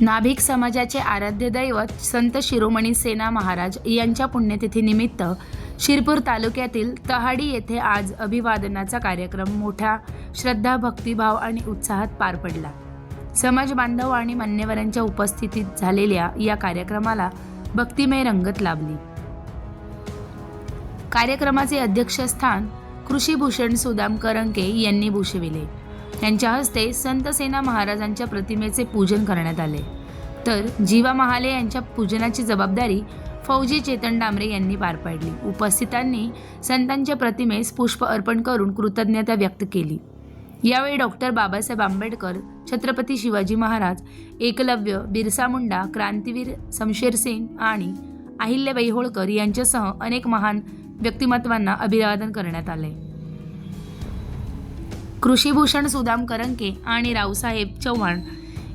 नाभिक समाजाचे आराध्य दैवत संत शिरोमणी सेना महाराज यांच्या पुण्यतिथीनिमित्त शिरपूर तालुक्यातील तहाडी येथे आज अभिवादनाचा कार्यक्रम मोठ्या श्रद्धा भक्तिभाव आणि उत्साहात पार पडला. समाज बांधव आणि मान्यवरांच्या उपस्थितीत झालेल्या या कार्यक्रमाला भक्तिमय रंगत लाभली. कार्यक्रमाचे अध्यक्षस्थान कृषीभूषण सुदाम करंके यांनी भूषविले. त्यांच्या हस्ते संत सेना महाराजांच्या प्रतिमेचे पूजन करण्यात आले. तर जीवा महाले यांच्या पूजनाची जबाबदारी फौजी चेतन डांबरे यांनी पार पाडली. उपस्थितांनी संतांच्या प्रतिमेस पुष्प अर्पण करून कृतज्ञता व्यक्त केली. यावेळी डॉक्टर बाबासाहेब आंबेडकर छत्रपती शिवाजी महाराज एकलव्य बिरसा मुंडा क्रांतीवीर समशेर सिंग आणि अहिल्याबाई होळकर यांच्यासह अनेक महान व्यक्तिमत्वांना अभिवादन करण्यात आले. कृषीभूषण सुदाम करंके आणि रावसाहेब चव्हाण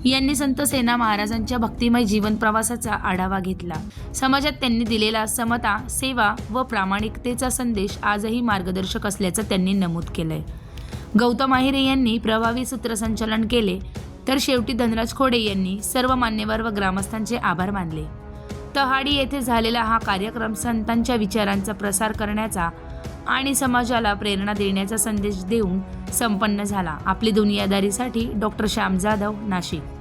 यांनी संत सेना महाराजांच्या भक्तिमय जीवन प्रवासाचा आढावा घेतला. समाजात त्यांनी दिलेला समता सेवा व प्रामाणिकतेचा संदेश आजही मार्गदर्शक असल्याचं त्यांनी नमूद केलंय. गौतम आहिरे यांनी प्रभावी सूत्रसंचालन केले तर शेवटी धनराज खोडे यांनी सर्व मान्यवर व ग्रामस्थांचे आभार मानले. तहाडी येथे झालेला हा कार्यक्रम संतांच्या विचारांचा प्रसार करण्याचा आणि समाजाला प्रेरणा देण्याचा संदेश देऊन संपन्न झाला. आपली दुनियादारीसाठी डॉक्टर श्याम जाधव नाशिक.